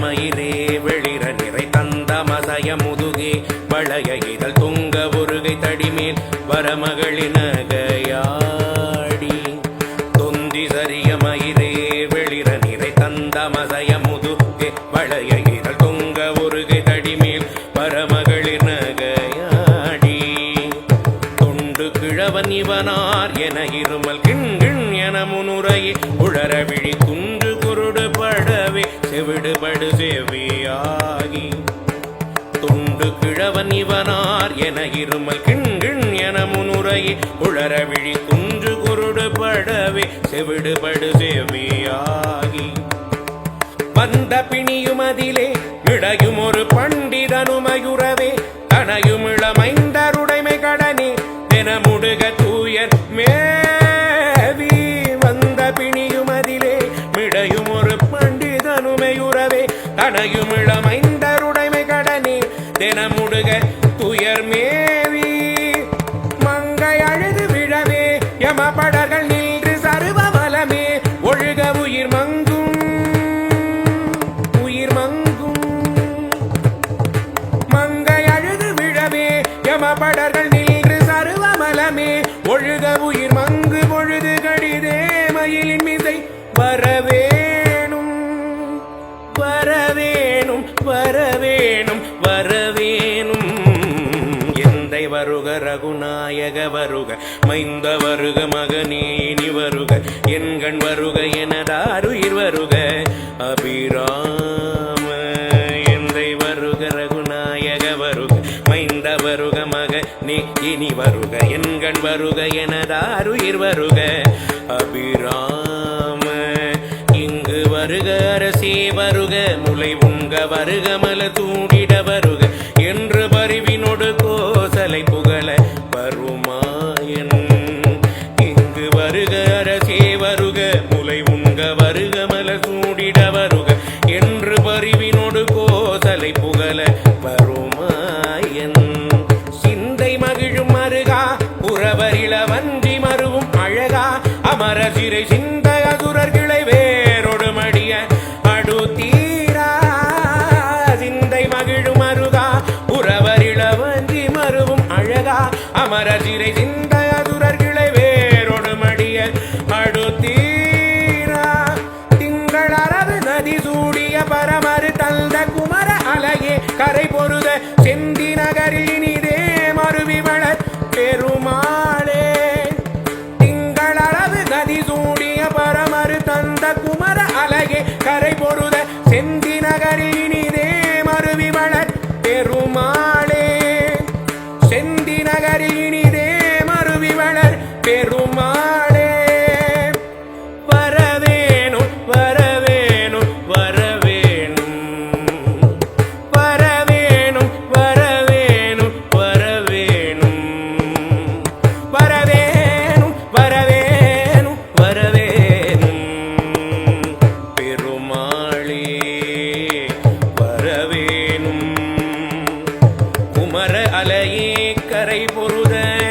மயிரே வெளிர நிறை தந்த மதய முதுகே வளைய இதழ் துங்க ஒருகை தடிமேல் வரமகளினகையாடி தொந்தி சரிய மயிரே வெளிர நிறை தந்த மதய முதுகே வளைய இதழ் துங்க ஒருகை தடிமேல் வரமகளினகையாடி தொண்டு கிழவன் இவனார் என இருமல் கிண்கிண் என முனுரையே உழற விழி குன்று செவியாகி துண்டு கிழவன் இவனார் என இருமல் கிண்கிண் என முனுரையே உளர விழி குன்று குருடு படவே செவிடுபடு செவியாகி வந்த பிணியும் அதிலே இடையும் ஒரு பண்டிதனுமயுறவே தனையும் இளமைந்தருடைமை தனையும் கடனே தினமுடுக துயர் மேவி. மங்கை அழுது விழவே யமபடர்கள் நின்று சர்வபலமே ஒழுக உயிர் மங்கும் உயிர் மங்கும். மங்கை அழுது விழவே யமபடர்கள் நின்று சர்வமலமே ஒழுக உயிர் மங்கு பொழுது கடிதே மயிலின் மிசை வரவே. ரகுநாயக வருக. மைந்த வருக மகனே இனி வருக. எண்கண் வருக எனதாருயிர் வருக. அபிராம எந்தை வருக ரகுநாயக வருக. மைந்த வருக மகனே இனி வருக. எண்கண் வருக எனதாருயிர் வருக. அபிராம இங்கு வருக அரசே வருக. முளை உங்க வருக மல தூண்டிட வருக. என்று பரிவினொடு கோசலை புக முளை வருக மல சூடிட வருக என்று பரிவினொடு கோசலை புகழ வருமாயன். சிந்தை மகிழும் அருகா புறவரிள வஞ்சி மருவும் அழகா அமர சிறை சிந்தை கரை பொருத செந்தி நகரில் இனிதே மருவி வளர் பெருமாளே. திங்களளவு கதி சூடிய பரமரு தந்த குமர அழகே. கரை பொருத செந்தி நகரில் அலையே கரை பொருத.